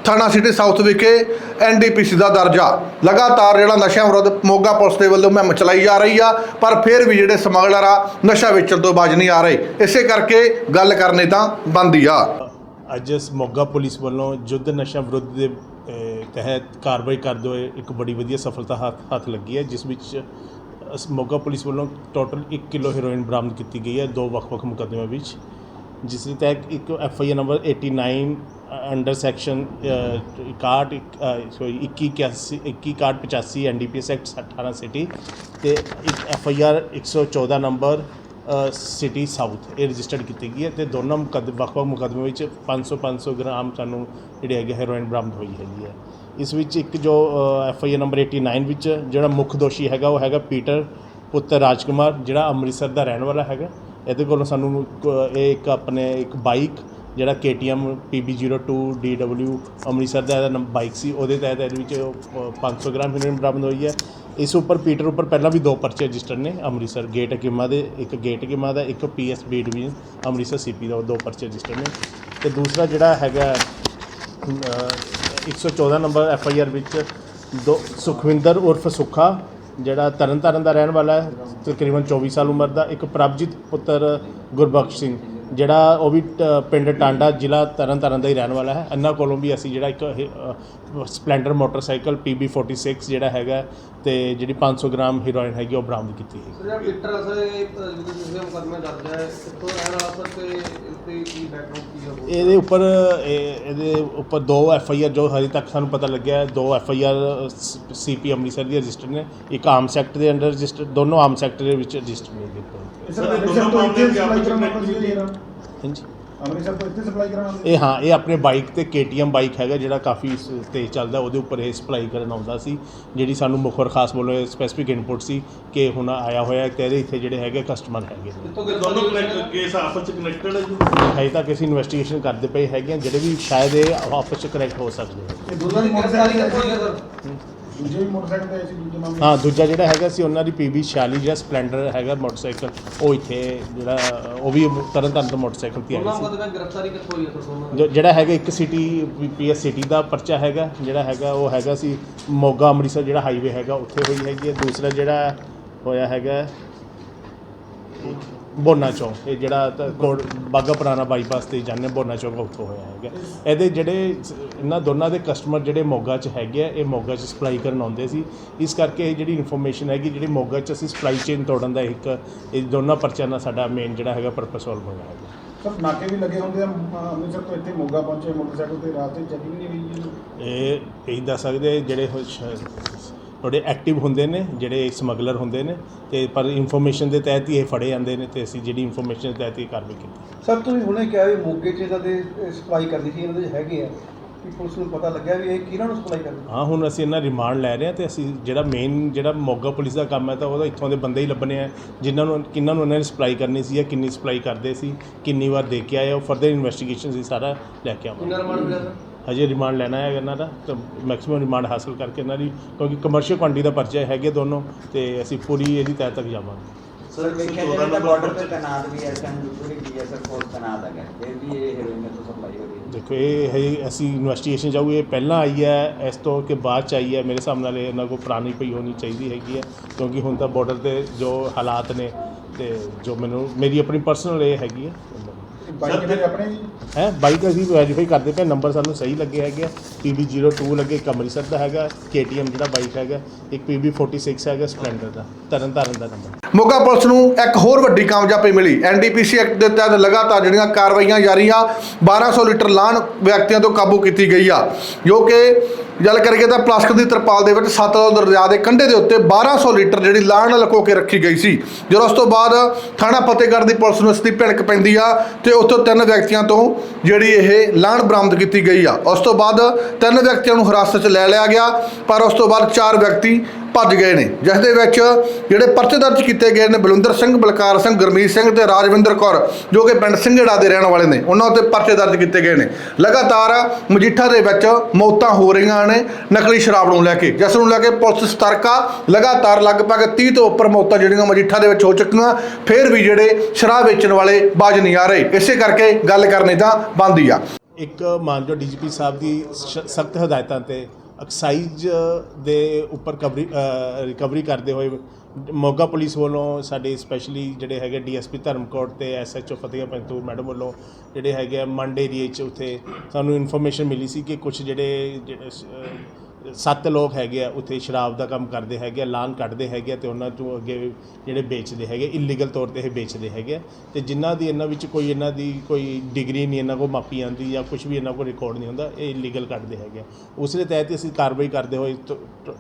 ਥਾਣਾ ਸਿਟੀ ਸਾਊਥ ਵਿਖੇ ਐਨਡੀਪੀਸੀ ਦਾ ਦਰਜਾ। ਲਗਾਤਾਰ ਜਿਹੜਾ ਨਸ਼ਾ ਵਿਰੁੱਧ ਮੋਗਾ ਪੁਲਿਸ ਦੇ ਵੱਲੋਂ ਮੁਹਿੰਮ ਚਲਾਈ ਜਾ ਰਹੀ ਆ, ਪਰ ਫਿਰ ਵੀ ਜਿਹੜੇ ਸਮਗਲਰ ਆ, ਨਸ਼ਾ ਵੇਚਣ ਤੋਂ ਬਾਜ ਨਹੀਂ ਆ ਰਹੇ। ਇਸੇ ਕਰਕੇ ਗੱਲ ਕਰਨੀ ਤਾਂ ਬੰਦੀ ਆ। ਅੱਜ ਇਸ ਮੋਗਾ ਪੁਲਿਸ ਵੱਲੋਂ ਯੁੱਧ ਨਸ਼ਾ ਵਿਰੁੱਧ ਦੇ ਤਹਿਤ ਕਾਰਵਾਈ ਕਰਦੇ ਹੋਏ ਇੱਕ ਬੜੀ ਵਧੀਆ ਸਫਲਤਾ ਹੱਥ ਹੱਥ ਲੱਗੀ ਹੈ, ਜਿਸ ਵਿੱਚ, ਅਸ ਮੋਗਾ ਪੁਲਿਸ ਵੱਲੋਂ ਟੋਟਲ 1 ਕਿਲੋ ਹੈਰੋਇਨ ਬਰਾਮਦ ਕੀਤੀ ਗਈ ਹੈ, ਦੋ ਵੱਖ-ਵੱਖ ਮੁਕੱਦਮਿਆਂ ਵਿੱਚ, ਜਿਸ ਦੇ ਤਹਿਤ ਇੱਕ F I R number 89 under section 61 sorry 2181 2185 NDPS act 18 city ਤੇ ਇੱਕ F I R 114 number city south ਇਹ ਰਜਿਸਟਰਡ ਕੀਤੀ ਗਈ ਹੈ ਤੇ ਦੋਨਾਂ ਮੁਕੱਦ ਵੱਖ-ਵੱਖ ਮੁਕੱਦਮੇ ਵਿੱਚ 500 500 ਗ੍ਰਾਮ ਸਾਨੂੰ ਜਿਹੜੇ ਹੈਗੇ ਹੈਰੋਇਨ ਬਰਾਮਦ ਹੋਈ ਹੈਗੀ ਹੈ। ਇਸ ਵਿੱਚ ਇੱਕ ਜੋ ਐਫ ਆਈ ਆਰ ਨੰਬਰ 89 ਵਿੱਚ ਜਿਹੜਾ ਮੁੱਖ ਦੋਸ਼ੀ ਹੈਗਾ ਉਹ ਹੈਗਾ ਪੀਟਰ ਪੁੱਤਰ ਰਾਜਕੁਮਾਰ ਜਿਹੜਾ ਅੰਮ੍ਰਿਤਸਰ ਦਾ ਰਹਿਣ ਵਾਲਾ ਹੈਗਾ। ਇਹਦੇ ਕੋਲੋਂ ਸਾਨੂੰ ਇਹ ਇੱਕ ਆਪਣੇ ਇੱਕ ਬਾਈਕ ਜਿਹੜਾ KTM PB02 DW ਅੰਮ੍ਰਿਤਸਰ ਦਾ ਇਹਦਾ ਨੰਬਰ ਬਾਈਕ ਸੀ ਉਹਦੇ ਤਹਿਤ ਇਹਦੇ ਵਿੱਚ ਅ, 500 ਗ੍ਰਾਮ ਹੈਰੋਇਨ ਬਰਾਮਦ ਹੋਈ ਹੈ। ਇਸ ਉੱਪਰ ਪੀਟਰ ਉੱਪਰ ਪਹਿਲਾਂ ਵੀ ਦੋ ਪਰਚੇ ਰਜਿਸਟਰਡ ਨੇ ਅੰਮ੍ਰਿਤਸਰ ਗੇਟ ਹਕੀਮਾ ਦੇ ਇੱਕ ਗੇਟ ਹਕੀਮਾ ਦਾ ਇੱਕ PSB ਡਿਵੀਜ਼ਨ ਅੰਮ੍ਰਿਤਸਰ CP ਦਾ ਦੋ ਪਰਚੇ ਰਜਿਸਟਰਡ ਨੇ। ਤੇ ਦੂਸਰਾ ਜਿਹੜਾ ਹੈਗਾ ਅ, 114 ਨੰਬਰ ਐਫ ਆਈ ਆਰ ਵਿੱਚ ਦੋ ਸੁਖਵਿੰਦਰ ਉਰਫ ਸੁੱਖਾ ਜਿਹੜਾ ਤਰਨਤਾਰਨ ਦਾ ਰਹਿਣ ਵਾਲਾ ਹੈ ਤਕਰੀਬਨ 24 ਸਾਲ ਉਮਰ ਦਾ ਇੱਕ ਪ੍ਰਭਜੀਤ ਪੁੱਤਰ ਗੁਰਬਖਸ਼ ਸਿੰਘ ਜਿਹੜਾ ਉਹ ਵੀ ਪਿੰਡ ਟਾਂਡਾ ਜ਼ਿਲ੍ਹਾ ਤਰਨਤਾਰਨ ਦਾ ਹੀ ਰਹਿਣ ਵਾਲਾ ਹੈ। ਇਹਨਾਂ ਕੋਲੋਂ ਵੀ ਅਸੀਂ ਜਿਹੜਾ ਇੱਕ ਇਹ, ਅ, ਸਪਲੈਂਡਰ ਮੋਟਰਸਾਈਕਲ PB46 ਜਿਹੜਾ ਹੈਗਾ ਤੇ ਜਿਹੜੀ 500 ਗ੍ਰਾਮ ਹੀਰੋਇਨ ਹੈਗੀ ਉਹ ਬਰਾਮਦ ਕੀਤੀ ਹੈ ਜਿਹੜਾ ਪੀਟਰ ਅਸਰ ਜਿਹਦੇ ਮੁਕਦਮੇ ਦਰਜ ਹੈ ਕਿੱਥੋਂ ਰਹਿਣ ਵਾਲਾ ਸਰ ਤੇ ਇਸਦੇ ਕੀ ਬੈਕਗ੍ਰਾਉਂਡ ਕੀ ਹੈ ਉਹ? ਇਹਦੇ ਉੱਪਰ ਇਹ- ਇਹਦੇ ਉੱਪਰ ਦੋ ਐਫ ਆਈ ਆਰ ਜੋ ਹਜੇ ਤੱਕ ਸਾਨੂੰ ਪਤਾ ਲੱਗਿਆ ਹੈ, ਦੋ F I R C P Amritsar the register ਨੇ ਇੱਕ ਆਮ ਸੈਕਟ ਦੇ ਅੰਡਰ ਰਜਿਸਟਰ ਦੋਨੋਂ ਆਮ ਸੈਕਟ ਦੇ ਵਿੱਚ ਰਜਿਸਟਰ ਨੇ ਇਹਦੇ ਉੱਪਰ। ਅੰਮ੍ਰਿਤਸਰ ਤੋਂ ਇੱਥੇ ਸਪਲਾਈ ਕਰਾਉਣਾ ਸੀ ਹਾਂਜੀ। ਅੰਮ੍ਰਿਤਸਰ ਤੋਂ ਇੱਥੇ ਸਪਲਾਈ ਕਰਾਉਣਾ ਇਹ ਹਾਂ ਇਹ ਆਪਣੇ ਬਾਈਕ ਤੇ KTM ਬਾਈਕ ਹੈਗਾ ਜਿਹੜਾ ਕਾਫੀ ਸ- ਤੇਜ਼ ਚੱਲਦਾ ਉਹਦੇ ਉੱਪਰ ਇਹ ਸਪਲਾਈ ਕਰਨ ਆਉਂਦਾ ਸੀ। ਜਿਹੜੀ ਸਾਨੂੰ ਮੁਖਰ ਖਾਸ ਵੱਲੋਂ ਸਪੈਸੀਫਿਕ ਇਨਪੁਟ ਸੀ ਕਿ ਹੁਣ ਆਇਆ ਹੋਇਆ ਹੈ ਤੇ ਇਹਦੇ ਇੱਥੇ ਜਿਹੜੇ ਹੈਗੇ ਕਸਟਮਰ ਹੈਗੇ ਨੇ। ਕਿੱਥੋਂ ਗ੍ਰਿਫਤਾਰੀ ਕੇਸ ਆਪਸ ਚ ਕਨੈਕਟਡ ਹੈ ਜੀ? ਹਜੇ ਤੱਕ ਅਸੀਂ ਇਨਵੈਸਟੀਗੇਸ਼ਨ ਕਰਦੇ ਪਏ ਹੈਗੇ ਹਾਂ ਜਿਹੜੇ ਵੀ ਸ਼ਾਇਦ ਇਹ ਆਪਸ ਚ ਕਰੈਕਟ ਹੋ ਸਕਦੇ ਨੇ। ਇਹ ਦੋਨਾਂ ਦੀ ਹੈ ਸਰ ਦੂਜੇ ਵੀ ਮੋਟਰਸਾਈਕਲ ਤੇ ਆਏ ਸੀ ਦੂਜੇ ਮਾਮਲੇ ਹਾਂ ਦੂਜਾ ਜਿਹੜਾ ਹੈਗਾ ਸੀ ਉਹਨਾਂ ਦੀ PB 46 ਜਿਹੜਾ ਸਪਲੈਂਡਰ ਹੈਗਾ ਮੋਟਰਸਾਈਕਲ ਉਹ ਇੱਥੇ ਜਿਹੜਾ ਉਹ ਵੀ ਤਰਨ ਤਾਰਨ ਤੋਂ ਮੋਟਰਸਾਈਕਲ ਤੇ ਆਇਆ ਸੀ। ਮੁਕਦਮੇ ਗ੍ਰਿਫਤਾਰੀ ਕਿੱਥੋਂ ਹੋਈ ਹੈ ਸਰ ਦੋਨਾਂ ਦੀ? ਜੋ- ਜਿਹੜਾ ਹੈਗਾ ਇੱਕ ਸਿਟੀ ਪੀਐਸ ਸਿਟੀ ਦਾ ਪਰਚਾ ਹੈਗਾ ਜਿਹੜਾ ਹੈਗਾ ਉਹ ਹੈਗਾ ਸੀ ਮੋਗਾ ਅੰਮ੍ਰਿਤਸਰ ਜਿਹੜਾ ਹਾਈਵੇ ਹੈਗਾ ਉੱਥੇ ਹੋਈ ਹੈਗੀ ਹੈ। ਦੂਸਰਾ ਜਿਹੜਾ ਹੋਇਆ ਹੈਗਾ ਬੋਨਾ ਚੌਂਕ ਇਹ ਜਿਹੜਾ ਤਾਂ ਕੋਟ ਬਾਗਾ ਪੁਰਾਣਾ ਬਾਈਪਾਸ ਤੇ ਜਾਂਦੇ ਬੋਨਾ ਚੌਂਕ ਉੱਥੋਂ ਹੋਇਆ ਹੈਗਾ। ਇਹਦੇ ਜਿਹੜੇ ਇਹਨਾਂ ਦੋਨਾਂ ਦੇ ਕਸਟਮਰ ਜਿਹੜੇ ਮੋਗਾ 'ਚ ਹੈਗੇ ਆ ਇਹ ਮੋਗਾ 'ਚ ਸਪਲਾਈ ਕਰਨ ਆਉਂਦੇ ਸੀ। ਇਸ ਕਰਕੇ ਇਹ ਜਿਹੜੀ ਇਨਫੋਰਮੇਸ਼ਨ ਹੈਗੀ ਜਿਹੜੀ ਮੋਗਾ 'ਚ ਅਸੀਂ ਸਪਲਾਈ ਚੇਨ ਤੋੜਨ ਦਾ ਇੱਕ ਇਹ ਦੋਨਾਂ ਪਰਚਿਆਂ ਦਾ ਸਾਡਾ ਮੇਨ ਜਿਹੜਾ ਹੈਗਾ ਪਰਪਸ ਸੋਲਵ ਹੋਇਆ ਹੈਗਾ। ਸਰ ਨਾਕੇ ਵੀ ਲੱਗੇ ਹੁੰਦੇ ਆ ਅੰਮ੍ਰਿਤਸਰ ਤੋਂ ਇੱਥੇ ਮੋਗਾ ਪਹੁੰਚੇ ਮੋਟਰਸਾਈਕਲ ਤੇ ਰਾਸਤੇ ਚੈਕਿੰਗ ਨਹੀਂ ਹੋਈ ਇਹ ਇਹੀ ਦੱਸ ਸਕਦੇ ਜਿਹੜੇ ਥੋੜੇ ਐਕਟਿਵ ਹੁੰਦੇ ਨੇ ਜਿਹੜੇ ਸਮਗਲਰ ਹੁੰਦੇ ਨੇ ਤੇ ਪਰ ਇਨਫੋਰਮੇਸ਼ਨ ਦੇ ਤਹਿਤ ਹੀ ਇਹ ਫੜੇ ਜਾਂਦੇ ਨੇ ਤੇ ਅਸੀਂ ਜਿਹੜੀ ਇਨਫੋਰਮੇਸ਼ਨ ਦੇ ਤਹਿਤ ਹੀ ਕਾਰਵਾਈ ਕੀਤੀ। ਸਰ ਤੁਸੀਂ ਹੁਣੇ ਕਿਹਾ ਵੀ ਮੋਗੇ 'ਚ ਇਹਨਾਂ ਦੇ ਸਪਲਾਈ ਕਰਦੀ ਸੀ ਇਹਨਾਂ ਦੇ ਹੈਗੇ ਆ। ਕਿ ਪੁਲਿਸ ਨੂੰ ਪਤਾ ਲੱਗਿਆ ਵੀ ਇਹ ਕਿਹਨਾਂ ਨੂੰ ਸਪਲਾਈ ਕਰਦੇ ਹਾਂ ਹੁਣ ਅਸੀਂ ਇਹਨਾਂ ਰਿਮਾਂਡ ਲੈ ਰਹੇ ਹਾਂ ਤੇ ਅਸੀਂ ਜਿਹੜਾ ਮੇਨ ਜਿਹੜਾ ਮੋਗਾ ਪੁਲਿਸ ਦਾ ਕੰਮ ਹੈ ਤਾਂ ਉਹਦਾ ਇੱਥੋਂ ਦੇ ਬੰਦੇ ਹੀ ਲੱਭਣੇ ਆ ਜਿਨ੍ਹਾਂ ਨੂੰ ਕਿੰਨਾਂ ਨੂੰ ਇਹਨਾਂ ਨੇ ਸਪਲਾਈ ਕਰਨੀ ਸੀ ਜਾਂ ਕਿੰਨੀ ਸਪਲਾਈ ਕਰਦੇ ਸੀ ਕਿੰਨੀ ਵਾਰ ਦੇ ਕੇ ਆਏ ਉਹ ਫਰਦਰ ਇਨਵੈਸਟੀਗੇਸ਼ਨ ਸੀ ਸਾਰਾ ਲੈ ਕੇ ਆਵਾਂਗੇ। ਕਿੰਨਾ ਰਿਮਾਂਡ ਮਿਲਿਆ ਸਰ? ਹਜੇ ਰਿਮਾਂਡ ਲੈਣਾ ਹੈ ਇਹਨਾਂ ਦਾ ਤਾਂ ਮੈਕਸਿਮਮ ਰਿਮਾਂਡ ਹਾਸਲ ਕਰਕੇ ਇਹਨਾਂ ਦੀ ਕਿਉਂਕਿ ਕਮਰਸ਼ੀਅਲ ਕੁਆਂਟੀ ਦਾ ਪਰਚਾ ਹੈਗੇ ਦੋਨੋਂ ਤੇ ਅਸੀਂ ਪੂਰੀ ਇਹਦੀ ਤਹਿ ਤੱਕ ਜਾਵਾਂਗੇ। ਸਰ ਵੇਖਿਆ ਜਾਵੇ ਤਾਂ ਬਾਰਡਰ ਤੇ ਤੈਨਾਤ ਵੀ ਐ ਸਾਨੂੰ ਪੂਰੀ ਬੀਐਸਐਫ ਫੋਰਸ ਤੈਨਾਤ ਹੈਗਾ। ਫਿਰ ਵੀ ਇਹ ਹੈਰੋਇਨ ਤੋਂ ਸਪਲਾਈ ਹੋ ਰਹੀ ਹੈ। ਦੇਖੋ ਇਹ ਹੈ ਅਸੀਂ ਇਨਵੈਸਟੀਗੇਸ਼ਨ ਜਾਊ ਇਹ ਪਹਿਲਾਂ ਆਈ ਹੈ ਇਸ ਤੋਂ ਕਿ ਬਾਅਦ ਚ ਆਈ ਹੈ ਮੇਰੇ ਹਿਸਾਬ ਨਾਲ ਇਹ ਇਹਨਾਂ ਕੋਲ ਪੁਰਾਣੀ ਪਈ ਹੋਣੀ ਚਾਹੀਦੀ ਹੈਗੀ ਹੈ ਕਿਉਂਕਿ ਹੁਣ ਤਾਂ ਬਾਰਡਰ ਤੇ ਜੋ ਹਾਲਾਤ ਨੇ ਤੇ ਜੋ ਮੈਨੂੰ ਮੇਰੀ ਆਪਣੀ ਪਰਸਨਲ ਇਹ ਹੈਗੀ ਹੈ। ਬਾਈਕ ਕਿਹੜੇ ਆਪਣੇ ਜੀ? ਹੈ ਬਾਈਕ ਅਸੀਂ ਵੈਰੀਫਾਈ ਕਰਦੇ ਪਏ ਨੰਬਰ ਸਾਨੂੰ ਸਹੀ ਲੱਗੇ ਹੈਗੇ ਆ। PB02 ਲੱਗੇ ਇੱਕ ਅੰਮ੍ਰਿਤਸਰ ਦਾ ਹੈਗਾ KTM ਜਿਹੜਾ ਬਾਈਕ ਹੈਗਾ ਇੱਕ PB46 ਹੈਗਾ ਸਪਲੈਂਡਰ ਦਾ ਤਰਨ ਤਾਰਨ ਦਾ ਨੰਬਰ ਮੋਗਾ ਪੁਲਿਸ ਨੂੰ ਇੱਕ ਹੋਰ ਵੱਡੀ ਕਾਮਯਾਬੀ ਮਿਲੀ। ਐਨਡੀਪੀਸੀ ਐਕਟ ਦੇ ਤਹਿਤ ਲਗਾਤਾਰ ਜਿਹੜੀਆਂ ਕਾਰਵਾਈਆਂ ਜਾਰੀ ਆ 1200 ਲੀਟਰ ਲਾਣ ਵਿਅਕਤੀਆਂ ਤੋਂ ਕਾਬੂ ਕੀਤੀ ਗਈ ਆ। ਜੋ ਕਿ ਗੱਲ ਕਰੀਏ ਤਾਂ ਪਲਾਸਟਿਕ ਦੀ ਤਰਪਾਲ ਦੇ ਵਿੱਚ ਸਤਲੁਜ ਦਰਿਆ ਦੇ ਕੰਢੇ ਦੇ ਉੱਤੇ 1200 ਲੀਟਰ ਜਿਹੜੀ ਲਾਣ ਲੁਕੋ ਕੇ ਰੱਖੀ ਗਈ ਸੀ। ਜਦੋਂ ਉਸ ਤੋਂ ਬਾਅਦ ਥਾਣਾ ਫਤਿਹਗੜ੍ਹ ਦੀ ਪੁਲਿਸ ਨੂੰ ਇਸ ਦੀ ਭਿਣਕ ਪੈਂਦੀ ਆ ਤੇ ਉੱਥੋਂ ਤਿੰਨ ਵਿਅਕਤੀਆਂ ਤੋਂ ਜਿਹੜੀ ਇਹ ਲਾਣ ਬਰਾਮਦ ਕੀਤੀ ਗਈ ਆ। ਉਸ ਤੋਂ ਬਾਅਦ ਤਿੰਨ ਵਿਅਕਤੀਆਂ ਨੂੰ ਹਿਰਾਸਤ 'ਚ ਲੈ ਲਿਆ ਗਿਆ, ਪਰ ਉਸ ਤੋਂ ਬਾਅਦ ਚਾਰ ਵਿਅਕਤੀ ਭੱਜ ਗਏ ਨੇ ਜਿਸ ਦੇ ਵਿੱਚ ਜਿਹੜੇ ਪਰਚੇ ਦਰਜ ਕੀਤੇ ਗਏ ਨੇ ਬਲਵਿੰਦਰ ਸਿੰਘ, ਬਲਕਾਰ ਸਿੰਘ, ਗੁਰਮੀਤ ਸਿੰਘ ਤੇ ਰਾਜਵਿੰਦਰ ਕੌਰ, ਜੋ ਕਿ ਪਿੰਡ ਸਿੰਘੜਾ ਦੇ ਰਹਿਣ ਵਾਲੇ ਨੇ, ਉਹਨਾਂ ਉੱਤੇ ਪਰਚੇ ਦਰਜ ਕੀਤੇ ਗਏ ਨੇ। ਲਗਾਤਾਰ ਮਜੀਠਾ ਦੇ ਵਿੱਚ ਮੌਤਾਂ ਹੋ ਰਹੀਆਂ ਨੇ ਨਕਲੀ ਸ਼ਰਾਬ ਨੂੰ ਲੈ ਕੇ, ਜਿਸ ਨੂੰ ਲੈ ਕੇ ਪੁਲਿਸ ਸਤਰਕ ਆ। ਲਗਾਤਾਰ ਲਗਭਗ 30 ਤੋਂ ਉੱਪਰ ਮੌਤਾਂ ਜਿਹੜੀਆਂ ਮਜੀਠਾ ਦੇ ਵਿੱਚ ਹੋ ਚੁੱਕੀਆਂ, ਫਿਰ ਵੀ ਜਿਹੜੇ ਸ਼ਰਾਬ ਵੇਚਣ ਵਾਲੇ ਬਾਜ ਨਹੀਂ ਆ ਰਹੇ। ਇਸੇ ਕਰਕੇ ਗੱਲ ਕਰਨੀ ਤਾਂ ਬਣਦੀ ਆ। ਇੱਕ ਮਾਨਜੋ ਡੀਜੀਪੀ ਸਾਹਿਬ ਦੀ ਸਖਤ ਹਦਾਇਤਾਂ ਤੇ ਐਕਸਾਈਜ਼ ਦੇ ਉੱਪਰ ਕਵਰੀ ਰਿਕਵਰੀ ਕਰਦੇ ਹੋਏ ਮੋਗਾ ਪੁਲਿਸ ਵੱਲੋਂ ਸਾਡੇ ਸਪੈਸ਼ਲੀ ਜਿਹੜੇ ਹੈਗੇ ਡੀਐਸਪੀ ਧਰਮਕੋਟ ਤੇ ਐਸਐਚਓ ਫਤਿਹ ਪੰਤੂ ਮੈਡਮ ਵੱਲੋਂ ਜਿਹੜੇ ਹੈਗੇ ਆ ਮੰਡ ਏਰੀਏ 'ਚ ਉੱਥੇ ਸਾਨੂੰ ਇਨਫੋਰਮੇਸ਼ਨ ਮਿਲੀ ਸੀ ਕਿ ਕੁਝ ਜਿਹੜੇ ਜਿਹੜੇ ਸੱਤ ਲੋਕ ਹੈਗੇ ਆ, ਉੱਥੇ ਸ਼ਰਾਬ ਦਾ ਕੰਮ ਕਰਦੇ ਹੈਗੇ ਆ, ਲਾਨ ਕੱਢਦੇ ਹੈਗੇ ਆ ਤੇ ਉਹਨਾਂ ਤੋਂ ਅੱਗੇ ਜਿਹੜੇ ਵੇਚਦੇ ਹੈਗੇ ਇਲੀਗਲ ਤੌਰ ਤੇ ਇਹ ਵੇਚਦੇ ਹੈਗੇ ਆ। ਤੇ ਜਿਨ੍ਹਾਂ ਦੀ ਇਹਨਾਂ ਵਿੱਚ ਕੋਈ ਇਹਨਾਂ ਦੀ ਕੋਈ ਡਿਗਰੀ ਨਹੀਂ, ਇਹਨਾਂ ਕੋਲ ਮਾਪੀ ਆਂਦੀ ਜਾਂ ਕੁਝ ਵੀ ਇਹਨਾਂ ਕੋਲ ਰਿਕਾਰਡ ਨਹੀਂ ਹੁੰਦਾ, ਇਹ ਇਲੀਗਲ ਕੱਢਦੇ ਹੈਗੇ ਆ। ਉਸ ਦੇ ਤਹਿਤ ਅਸੀਂ ਕਾਰਵਾਈ ਕਰਦੇ ਹੋਏ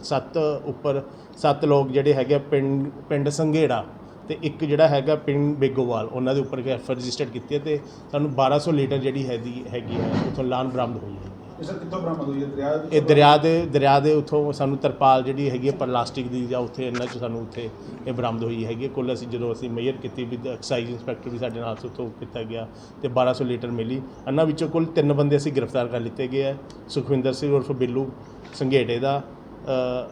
ਸੱਤ ਉੱਪਰ ਸੱਤ ਲੋਕ ਜਿਹੜੇ ਹੈਗੇ ਆ, ਪਿੰਡ ਪਿੰਡ ਸੰਘੇੜਾ ਤੇ ਇੱਕ ਜਿਹੜਾ ਹੈਗਾ ਪਿੰਡ ਬੇਗੋਵਾਲ, ਉਹਨਾਂ ਦੇ ਉੱਪਰ ਐਫ ਰਜਿਸਟਰ ਕੀਤੀ ਹੈ ਤੇ ਸਾਨੂੰ 1200 ਲੀਟਰ ਜਿਹੜੀ ਹੈਗੀ ਹੈਗੀ ਹੈ ਉੱਥੋਂ ਲਾਨ ਬਰਾਮਦ ਹੋਈ ਹੈ। ਇਹ ਸਰ ਕਿੱਥੋਂ ਬਰਾਮਦ ਹੋਈ ਹੈ? ਦਰਿਆ ਦੇ ਇਹ ਦਰਿਆ ਦੇ ਦਰਿਆ ਦੇ ਉੱਥੋਂ ਸਾਨੂੰ ਤਰਪਾਲ ਜਿਹੜੀ ਹੈਗੀ ਹੈ ਪਲਾਸਟਿਕ ਦੀ ਜਾਂ ਉੱਥੇ ਇਹਨਾਂ 'ਚ ਸਾਨੂੰ ਉੱਥੇ ਇਹ ਬਰਾਮਦ ਹੋਈ ਹੈਗੀ ਹੈ। ਕੁੱਲ ਅਸੀਂ ਜਦੋਂ ਅਸੀਂ ਮੇਜਰ ਕੀਤੀ ਵਿਦ ਐਕਸਾਈਜ਼ ਇੰਸਪੈਕਟਰ ਵੀ ਸਾਡੇ ਨਾਲ ਸੀ ਉੱਥੋਂ ਕੀਤਾ ਗਿਆ ਤੇ 1200 ਲੀਟਰ ਮਿਲੀ। ਇਹਨਾਂ ਵਿੱਚੋਂ ਕੁੱਲ ਤਿੰਨ ਬੰਦੇ ਅਸੀਂ ਗ੍ਰਿਫਤਾਰ ਕਰ ਲਿੱਤੇ ਗਏ ਹੈ। ਸੁਖਵਿੰਦਰ ਸਿੰਘ ਉਰਫ ਬਿੱਲੂ ਸੰਘੇੜੇ ਦਾ ਅ,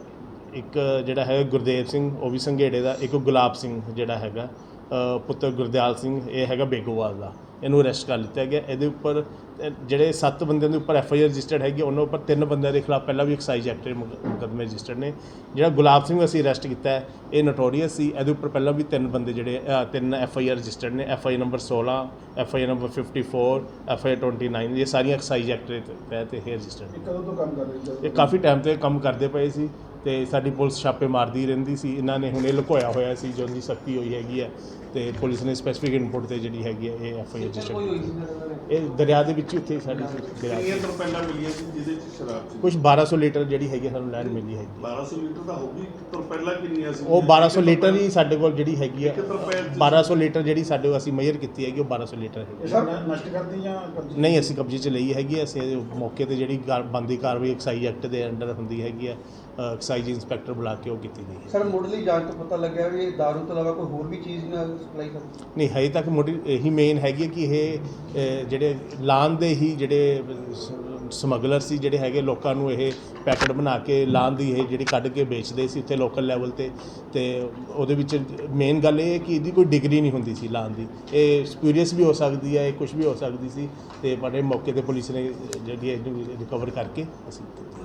ਇੱਕ ਜਿਹੜਾ ਹੈ ਗੁਰਦੇਵ ਸਿੰਘ ਉਹ ਵੀ ਸੰਘੇੜੇ ਦਾ ਇੱਕ ਗੁਲਾਬ ਸਿੰਘ ਜਿਹੜਾ ਹੈਗਾ ਅ, ਪੁੱਤਰ ਗੁਰਦਿਆਲ ਸਿੰਘ ਇਹ ਹੈਗਾ ਬੇਗੋਵਾਲ ਦਾ। ਇਹਨੂੰ ਅਰੈਸਟ ਕਰ ਲਿੱਤਾ ਗਿਆ। ਇਹਦੇ ਉੱਪਰ ਅ, ਜਿਹੜੇ ਸੱਤ ਬੰਦਿਆਂ ਦੇ ਉੱਪਰ ਐਫ ਆਈ ਆਰ ਰਜਿਸਟਰਡ ਹੈਗੀ ਉਹਨਾਂ ਉੱਪਰ ਤਿੰਨ ਬੰਦਿਆਂ ਦੇ ਖਿਲਾਫ ਪਹਿਲਾਂ ਵੀ ਐਕਸਾਈਜ਼ ਐਕਟ ਦੇ ਮੁਕ- ਮੁਕੱਦਮੇ ਰਜਿਸਟਰਡ ਨੇ। ਜਿਹੜਾ ਗੁਲਾਬ ਸਿੰਘ ਅਸੀਂ ਅਰੈਸਟ ਕੀਤਾ ਹੈ ਇਹ ਨੋਟੋਰੀਅਸ ਸੀ। ਇਹਦੇ ਉੱਪਰ ਪਹਿਲਾਂ ਵੀ ਤਿੰਨ ਬੰਦੇ ਜਿਹੜੇ ਅ, ਤਿੰਨ ਐਫ ਆਈ ਆਰ ਰਜਿਸਟਰਡ ਨੇ। F I number 16 F I number 54 F I 29 ਇਹ ਸਾਰੀਆਂ ਐਕਸਾਈਜ਼ ਐਕਟ ਦੇ ਤਹਿਤ ਇਹ ਰਜਿਸਟਰਡ ਨੇ। ਇਹ ਕਦੋਂ ਤੋਂ ਕੰਮ ਕਰ ਰਹੇ ਸੀ? ਇਹ ਕਾਫੀ ਟਾਈਮ ਤੇ ਕੰਮ ਕਰਦੇ ਪਏ ਸੀ ਤੇ ਸਾਡੀ ਪੁਲਿਸ ਛਾਪੇ ਮਾਰਦੀ ਰਹਿੰਦੀ ਸੀ। ਇਹਨਾਂ ਨੇ ਹੁਣ ਇਹ ਲੁਕੋਇਆ ਹੋਇਆ ਸੀ ਜੋ ਦੀ ਸਖਤੀ ਹੋਈ ਹੈਗੀ ਹੈ। ਤੇ ਪੁਲਿਸ ਨੇ ਸਪੈਸੀਫਿਕ ਇਨਪੁਟ ਤੇ ਜਿਹੜੀ ਹੈਗੀ ਹੈ ਇਹ ਐਫ ਆਈ ਰਜਿਸਟਰ ਨਾਲ ਇਹ ਦਰਿਆ ਦੇ ਵਿੱਚ ਹੀ ਉੱਥੇ ਸਾਡੀ ਦਰਿਆ ਕਿੰਨੀਆਂ ਤੋਂ ਪਹਿਲਾਂ ਮਿਲੀਆਂ ਸੀ ਜਿਹਦੇ ਚ ਸ਼ਰਾਬ ਸੀ? ਕੁਝ 1200 ਲੀਟਰ ਜਿਹੜੀ ਹੈਗੀ ਹੈ ਸਾਨੂੰ ਲੈਣ ਮਿਲੀ ਹੈਗੀ। 1200 ਲੀਟਰ ਤਾਂ ਹੋਊਗੀ ਤੋਂ ਪਹਿਲਾਂ ਕਿੰਨੀਆਂ ਸੀ? ਉਹ 1200 ਲੀਟਰ ਹੀ ਸਾਡੇ ਕੋਲ ਜਿਹੜੀ ਹੈਗੀ ਰੁਪਏ 1200 ਲੀਟਰ ਜਿਹੜੀ ਸਾਡੇ ਕੋਲ ਅਸੀਂ ਮੇਜਰ ਕੀਤੀ ਹੈਗੀ ਉਹ 1200 ਲੀਟਰ ਹੈਗੀ। ਸਰ ਨਸ਼ਟ ਕਰਦੀ ਜਾਂ ਕਬਜ਼ੇ? ਨਹੀਂ ਅਸੀਂ ਕਬਜ਼ੇ 'ਚ ਲਈ ਹੈਗੀ। ਅਸੀਂ ਮੌਕੇ ਤੇ ਜਿਹੜੀ ਬੰਦੀ ਕਾਰਵਾਈ ਐਕਸਾਈਜ਼ ਐਕਟ ਦੇ ਅੰਡਰ ਹੁੰਦੀ ਹੈਗੀ ਹੈ ਐਕਸਾਈਜ਼ ਇੰਸਪੈਕਟਰ ਬੁਲਾ ਕੇ ਉਹ ਕੀਤੀ ਗਈ ਸਰ ਮੁੱਢਲੀ ਜਾਂਚ ਤੋਂ ਪਤਾ ਲੱਗਿਆ ਵੀ ਇਹ ਦਾਰੂ ਤੋਂ ਇਲਾਵਾ ਕੋਈ ਹੋਰ ਵੀ ਚੀਜ਼ ਨਾਲ ਸਪਲਾਈ ਕਰਦਾ ਨਹੀਂ ਹਜੇ ਤੱਕ ਮੋਟੀ ਇਹੀ ਮੇਨ ਹੈਗੀ ਹੈ ਕਿ ਇਹ ਜਿਹੜੇ ਲਾਨ ਦੇ ਹੀ ਜਿਹੜੇ ਸਮਗਲਰ ਸੀ ਜਿਹੜੇ ਹੈਗੇ ਲੋਕਾਂ ਨੂੰ ਇਹ ਪੈਕਟ ਬਣਾ ਕੇ ਲਾਨ ਦੀ ਇਹ ਜਿਹੜੀ ਕੱਢ ਕੇ ਵੇਚਦੇ ਸੀ ਉੱਥੇ ਲੋਕਲ ਲੈਵਲ ਤੇ ਤੇ ਉਹਦੇ ਵਿੱਚ ਮੇਨ ਗੱਲ ਇਹ ਹੈ ਕਿ ਇਹਦੀ ਕੋਈ ਡਿਗਰੀ ਨਹੀਂ ਹੁੰਦੀ ਸੀ ਲਾਨ ਦੀ। ਇਹ ਸਪੂਰੀਅਸ ਵੀ ਹੋ ਸਕਦੀ ਹੈ ਇਹ ਕੁਝ ਵੀ ਹੋ ਸਕਦੀ ਸੀ ਤੇ ਬੜੇ ਮੌਕੇ ਤੇ ਪੁਲਿਸ ਨੇ ਜਿਹੜੀ ਇਹਨੂੰ ਰਿਕਵਰ ਕਰਕੇ ਅਸੀਂ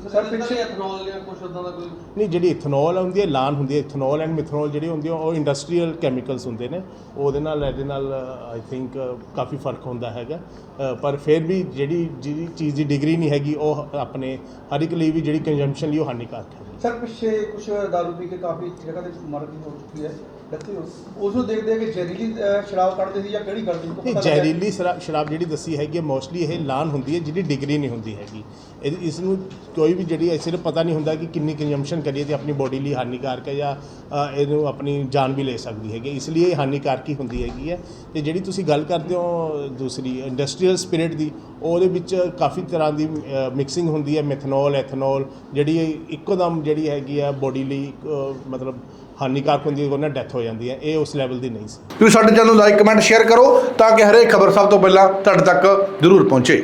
ਸਰ ਪਿੱਛੇ ਐਥਨੋਲ ਜਾਂ ਕੁਝ ਉਦਾਂ ਦਾ ਕੋਈ ਨਹੀਂ ਜਿਹੜੀ ਇਥਨੋਲ ਹੁੰਦੀ ਹੈ ਲਾਨ ਹੁੰਦੀ ਹੈ ਇਥਨੋਲ ਐਂਡ ਮਿਥਨੋਲ ਜਿਹੜੀ ਹੁੰਦੀ ਹੈ ਉਹ ਇੰਡਸਟਰੀਅਲ ਕੈਮੀਕਲਸ ਹੁੰਦੇ ਨੇ ਉਹਦੇ ਨਾਲ ਇਹਦੇ ਨਾਲ ਆਈ ਥਿੰਕ ਕਾਫੀ ਫ਼ਰਕ ਹੁੰਦਾ ਹੈਗਾ। ਪਰ ਫਿਰ ਵੀ ਜਿਹੜੀ ਜਿਹੜੀ ਚੀਜ਼ ਦੀ ਡਿਗਰੀ ਨਹੀਂ ਹੈਗੀ, ਉਹ ਆਪਣੇ ਹਰ ਇੱਕ ਲਈ ਵੀ ਜਿਹੜੀ ਕੰਜ਼ੰਪਸ਼ਨ ਲਈ ਉਹ ਹਾਨੀਕਾਰਕ ਹੈ। ਸਰ, ਪਿੱਛੇ ਕੁਝ ਦਾਰੂ ਪੀ ਕੇ ਕਾਫੀ ਜਗ੍ਹਾ ਤੇ ਮਰਦ ਵੀ ਹੋ ਚੁੱਕੀ ਹੈ। ਉਸ ਨੂੰ ਦੇਖਦੇ ਆ ਕਿ ਜ਼ਹਿਰੀਲੀ ਸ਼ਰਾਬ ਕੱਢਦੇ ਸੀ ਜਾਂ ਕਿਹੜੀ ਕੱਢਦੇ ਸੀ? ਨਹੀਂ ਜ਼ਹਿਰੀਲੀ ਸ਼ਰਾ- ਸ਼ਰਾਬ ਜਿਹੜੀ ਦੱਸੀ ਹੈਗੀ ਹੈ ਮੋਸਟਲੀ ਇਹ ਲਾਨ ਹੁੰਦੀ ਹੈ ਜਿਹਦੀ ਡਿਗਰੀ ਨਹੀਂ ਹੁੰਦੀ ਹੈਗੀ। ਇਸ ਨੂੰ ਕੋਈ ਵੀ ਜਿਹੜੀ ਸਿਰਫ ਪਤਾ ਨਹੀਂ ਹੁੰਦਾ ਕਿ ਕਿੰਨੀ ਕੰਜ਼ੰਪਸ਼ਨ ਕਰੀਏ ਤੇ ਆਪਣੀ ਬੋਡੀ ਲਈ ਹਾਨੀਕਾਰਕ ਹੈ ਜਾਂ ਇਹਨੂੰ ਆਪਣੀ ਜਾਨ ਵੀ ਲੈ ਸਕਦੀ ਹੈਗੀ ਇਸ ਲਈ ਇਹ ਹਾਨੀਕਾਰਕ ਹੀ ਹੁੰਦੀ ਹੈਗੀ ਹੈ। ਤੇ ਜਿਹੜੀ ਤੁਸੀਂ ਗੱਲ ਕਰਦੇ ਹੋ ਦੂਸਰੀ ਇੰਡਸਟਰੀਅਲ ਸਪਿਰਿਟ ਦੀ ਉਹਦੇ ਵਿੱਚ ਕਾਫੀ ਤਰ੍ਹਾਂ ਦੀ ਮਿਕਸਿੰਗ ਹੁੰਦੀ ਹੈ। ਮਿਥਨੋਲ ਐਥਨੋਲ ਜਿਹੜੀ ਇੱਕੋ ਦਮ ਜਿਹੜੀ ਹੈਗੀ ਹੈ ਬੋਡੀ ਲਈ ਮਤਲਬ ਹਾਨੀਕਾਰਕ ਹੁੰਦੀ ਹੈ ਉਹਨਾਂ ਡੈਥ ਹੋ ਜਾਂਦੀ ਹੈ। ਇਹ ਉਸ ਲੈਵਲ ਦੀ ਨਹੀਂ ਸੀ। ਤੁਸੀਂ ਸਾਡੇ ਚੈਨਲ ਨੂੰ ਲਾਈਕ ਕਮੈਂਟ ਸ਼ੇਅਰ ਕਰੋ ਤਾਂ ਕਿ ਹਰੇਕ ਖਬਰ ਸਭ ਤੋਂ ਪਹਿਲਾਂ ਤੁਹਾਡੇ ਤੱਕ ਜ਼ਰੂਰ ਪਹੁੰਚੇ।